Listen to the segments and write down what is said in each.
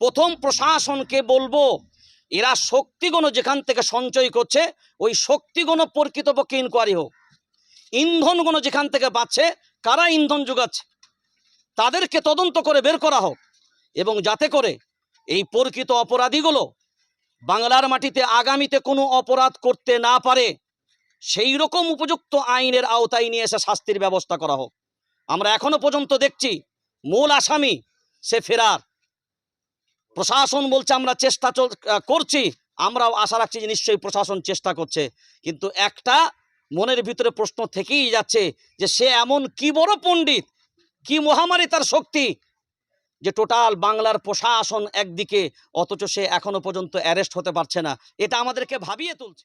প্রথম প্রশাসনকে বলব, এরা শক্তিগুণ যেখান থেকে সঞ্চয় করছে, ওই শক্তিগুণ প্রকৃতপক্ষে ইনকোয়ারি হোক। ইন্ধনগুলো যেখান থেকে পাচ্ছে, কারা ইন্ধন যোগাচ্ছে? তাদেরকে তদন্ত করে বের করা হোক এবং যাতে করে এই প্রকৃত অপরাধীগুলো বাংলার মাটিতে আগামীতে কোনো অপরাধ করতে না পারে, সেই রকম উপযুক্ত আইনের আওতায় নিয়ে এসে শাস্তির ব্যবস্থা করা হোক। আমরা এখনও পর্যন্ত দেখছি, মূল আসামি সে ফেরার। প্রশাসন বলছে, আমরা চেষ্টা করছি। আমরাও আশা রাখছি যে নিশ্চয়ই প্রশাসন চেষ্টা করছে। কিন্তু একটা মনের ভিতরে প্রশ্ন থেকেই যাচ্ছে যে, সে এমন কি বড় পণ্ডিত? কি মহামারী তার শক্তি? যে টোটাল বাংলার প্রশাসন একদিকে, অথচ সে এখনও পর্যন্ত অ্যারেস্ট হতে পারছে না। এটা আমাদেরকে ভাবিয়ে তুলছে।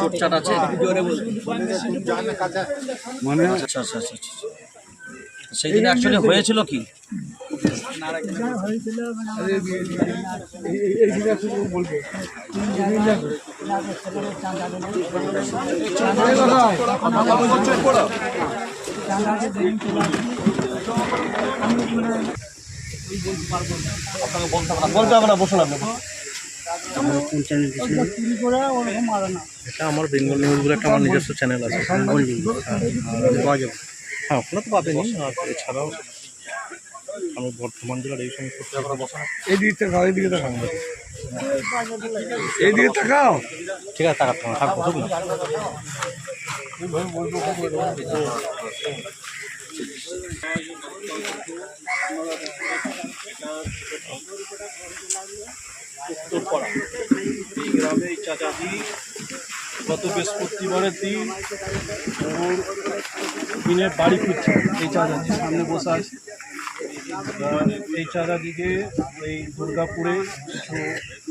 চোটচাট আছে? মানে? আচ্ছা আচ্ছা আচ্ছা আচ্ছা। সেই দিন অ্যাকচুয়ালি হয়েছিল কি? বলতে হবে না বসুন আপনি। এটা আমার বেঙ্গল নিউজ বলে একটা আমার নিজস্ব চ্যানেল আছে। বেঙ্গল নিউজ পাওয়া যাবে। হ্যাঁ ওখানে তো পাবেনি আর এছাড়াও আমি বর্ধমান জেলার এই সমস্ত এই দিকে তাকাও এই দিকে তাকাও। এই দিকে তাকাও। ঠিক আছে টাকা তোমার থাকব বুঝলি উত্তরপাড়া এই গ্রামে এই চাচাজি গত বৃহস্পতিবারের দিন দিনের বাড়ি ফিরছে, এই চাচাজি সামনে বসে আছে। এই চাচাজিকে এই দুর্গাপুরে কিছু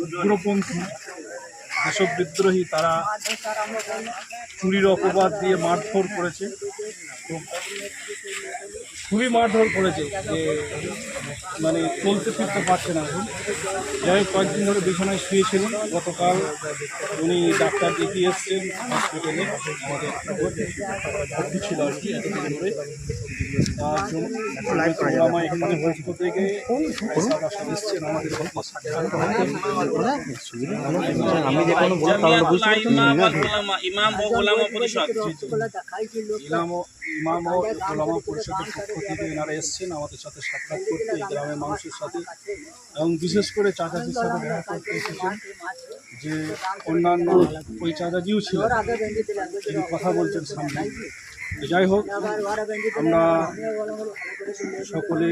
উগ্রপন্থী এসব বিদ্রোহী তারা চুরির অপবাদ দিয়ে মারধর করেছে খুবই মারধর করেছে যে মানে চলতে ফিরতে পারছে না এখন। যাই হোক কয়েকদিন ধরে বিছানায় শুয়েছিলেন গতকাল উনি ডাক্তার দেখিয়ে এসছেন হসপিটালে আমাদের ভর্তি ছিল আর কি। এতদিন ধরে তার জন্য ওলামা এখানে পক্ষ থেকে এসছেন আমাদের আমি যে কোনো বলব তাহলে বুঝতে ইমাম ও ওলামা পরিষদ। ইমাম ও ইমাম ও ওলামা পরিষদের পক্ষ থেকে এনারা এসছেন আমাদের সাথে সাক্ষাৎ করতে এই গ্রামের মানুষের সাথে এবং বিশেষ করে চাচাজির সাথে দেখা করতে এসেছেন যে অন্যান্য ওই চাচাজিও ছিল তিনি কথা বলছেন সামনে। যাই হোক আমরা সকলে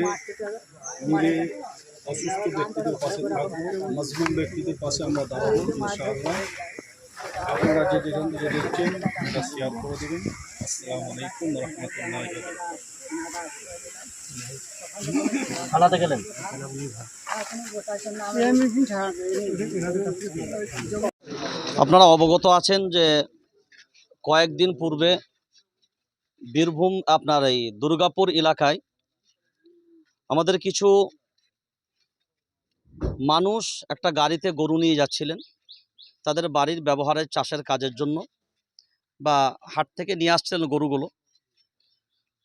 মিলে অসুস্থ ব্যক্তিদের পাশে থাকব মজলুম ব্যক্তিদের পাশে আমরা দাঁড়াবো ইনশাআল্লাহ। আপনারা যে যেখান থেকে দেখছেন এটা শেয়ার করে দেবেন। থানাতে গেলেন? আপনারা অবগত আছেন যে কয়েকদিন পূর্বে বীরভূম, আপনার এই দুর্গাপুর এলাকায় আমাদের কিছু মানুষ একটা গাড়িতে গরু নিয়ে যাচ্ছিলেন। তাদের বাড়ির ব্যবহারের চাষের কাজের জন্য। বা হাট থেকে নিয়ে আসছিলেন গরুগুলো।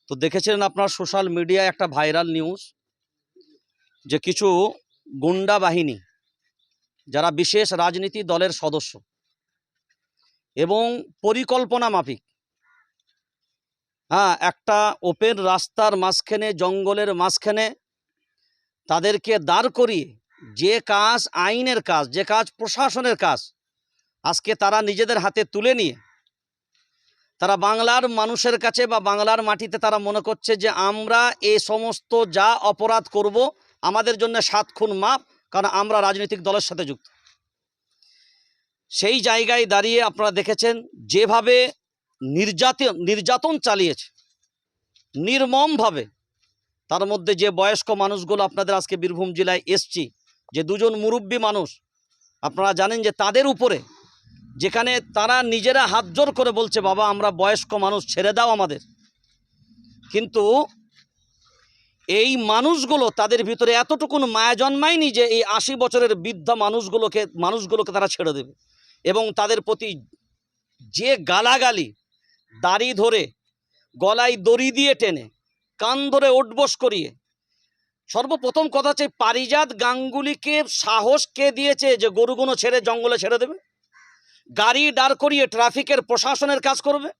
তো দেখেছিলেন আপনার সোশ্যাল মিডিয়ায় একটা ভাইরাল নিউজ যে কিছু গুন্ডা বাহিনী, যারা বিশেষ রাজনীতি দলের সদস্য এবং পরিকল্পনা মাফিক হ্যাঁ একটা ওপেন রাস্তার মাঝখানে, জঙ্গলের মাঝখানে তাদেরকে দাঁড় করিয়ে যে কাজ আইনের কাজ, যে কাজ প্রশাসনের কাজ, আজকে তারা নিজেদের হাতে তুলে নিয়ে তারা বাংলার মানুষের কাছে বা বাংলার মাটিতে তারা মনে করছে যে আমরা এ সমস্ত যা অপরাধ করব, আমাদের জন্য সাত খুন মাপ কারণ আমরা রাজনৈতিক দলের সাথে যুক্ত। সেই জায়গায় দাঁড়িয়ে আপনারা দেখেছেন যেভাবে নির্যাতন নির্যাতন চালিয়েছে। নির্মমভাবে। তার মধ্যে যে বয়স্ক মানুষগুলো আপনাদের আজকে বীরভূম জেলায় এসছি, যে দুজন মুরব্বী মানুষ, আপনারা জানেন যে তাদের উপরে যেখানে তারা নিজেরা হাত জোর করে বলছে, বাবা, আমরা বয়স্ক মানুষ, ছেড়ে দাও আমাদের। কিন্তু এই মানুষগুলো তাদের ভিতরে এতটুকুন মায়া জন্মায়নি যে এই আশি বছরের বৃদ্ধ মানুষগুলোকে মানুষগুলোকে তারা ছেড়ে দেবে। এবং তাদের প্রতি যে গালাগালি, দাড়ি ধরে, গলায় দড়ি দিয়ে টেনে, কান ধরে ওঠবোস করিয়ে, সর্বপ্রথম কথা হচ্ছে, পারিজাত গাঙ্গুলিকে সাহস কে দিয়েছে যে গরুগুলো ছেড়ে জঙ্গলে ছেড়ে দেবে? গাড়ি দাঁড় করিয়ে ট্রাফিকের প্রশাসনের কাজ করবে?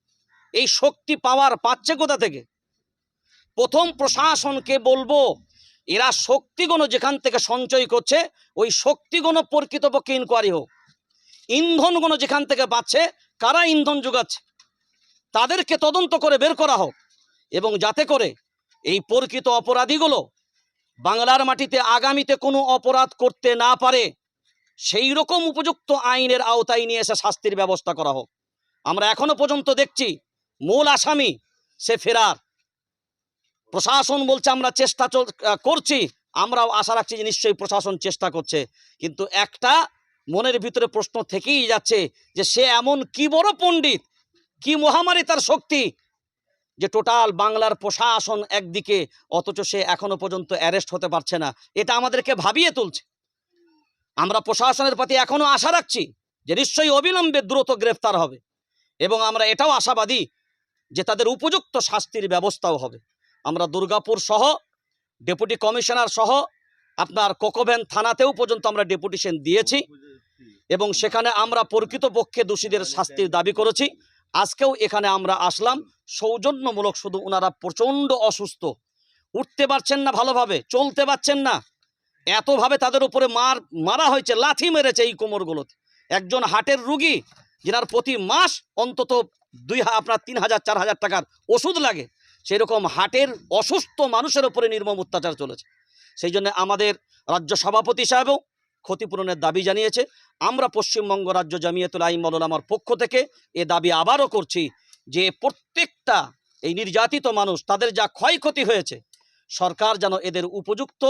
এই শক্তি পাওয়ার পাচ্ছে কোথা থেকে? প্রথম প্রশাসনকে বলব, এরা শক্তিগুলো যেখান থেকে সঞ্চয় করছে, ওই শক্তিগুলো প্রকৃতপক্ষে ইনকোয়ারি হোক। ইন্ধনগুলো যেখান থেকে পাচ্ছে, কারা ইন্ধন যোগাচ্ছে? তাদেরকে তদন্ত করে বের করা হোক এবং যাতে করে এই প্রকৃত অপরাধীগুলো বাংলার মাটিতে আগামীতে কোনো অপরাধ করতে না পারে। সেই রকম উপযুক্ত আইনের আওতায় নিয়ে এসে শাস্তির ব্যবস্থা করা হোক। আমরা এখনও পর্যন্ত দেখছি, মূল আসামি সে ফেরার। প্রশাসন বলছে, আমরা চেষ্টা করছি। আমরাও আশা রাখছি যে নিশ্চয়ই প্রশাসন চেষ্টা করছে। কিন্তু একটা মনের ভিতরে প্রশ্ন থেকেই যাচ্ছে যে, সে এমন কি বড় পণ্ডিত, কি মহামারী তার শক্তি, যে টোটাল বাংলার প্রশাসন একদিকে, অথচ সে এখনও পর্যন্ত অ্যারেস্ট হতে পারছে না। এটা আমাদেরকে ভাবিয়ে তুলছে। আমরা প্রশাসনের প্রতি এখনও আশা রাখছি যে নিশ্চয়ই অবিলম্বে দ্রুত গ্রেফতার হবে এবং আমরা এটাও আশাবাদী যে তাদের উপযুক্ত শাস্তির ব্যবস্থাও হবে। আমরা দুর্গাপুর সহ, ডেপুটি কমিশনার সহ, আপনার কোকোভ্যান থানাতেও পর্যন্ত আমরা ডেপুটেশন দিয়েছি এবং সেখানে আমরা প্রকৃতপক্ষে দোষীদের শাস্তির দাবি করেছি। আজকেও এখানে আমরা আসলাম, সৌজন্যমূলক শুধু ওনারা প্রচণ্ড অসুস্থ। উঠতে পারছেন না ভালোভাবে, চলতে পারছেন না। এতভাবে তাদের উপরে মার, মারা হয়েছে, লাথি মেরেছে এই কোমরগুলোতে। একজন হার্টের রুগী, যেনার প্রতি মাস অন্তত দুই আপনার তিন হাজার, চার হাজার টাকার ওষুধ লাগে, সেরকম হাটের অসুস্থ মানুষের উপরে নির্মম অত্যাচার চলেছে। সেই জন্য আমাদের রাজ্য সভাপতি সাহেবও ক্ষতিপূরণের দাবি জানিয়েছে। আমরা পশ্চিমবঙ্গ রাজ্য জামিয়াতুল আইন মৌলানামার পক্ষ থেকে এ দাবি আবারও করছি যে প্রত্যেকটা এই নির্যাতিত মানুষ, তাদের যা ক্ষয়ক্ষতি হয়েছে, সরকার যেন এদের উপযুক্ত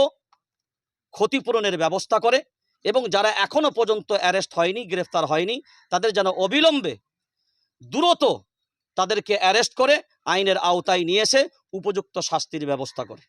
ক্ষতিপূরণের ব্যবস্থা করে এবং যারা এখনও পর্যন্ত অ্যারেস্ট হয়নি, গ্রেফতার হয়নি, তাদের যেন অবিলম্বে দ্রুত তাদেরকে অ্যারেস্ট করে, আইনের আওতায় নিয়ে এসে উপযুক্ত শাস্তির ব্যবস্থা করে।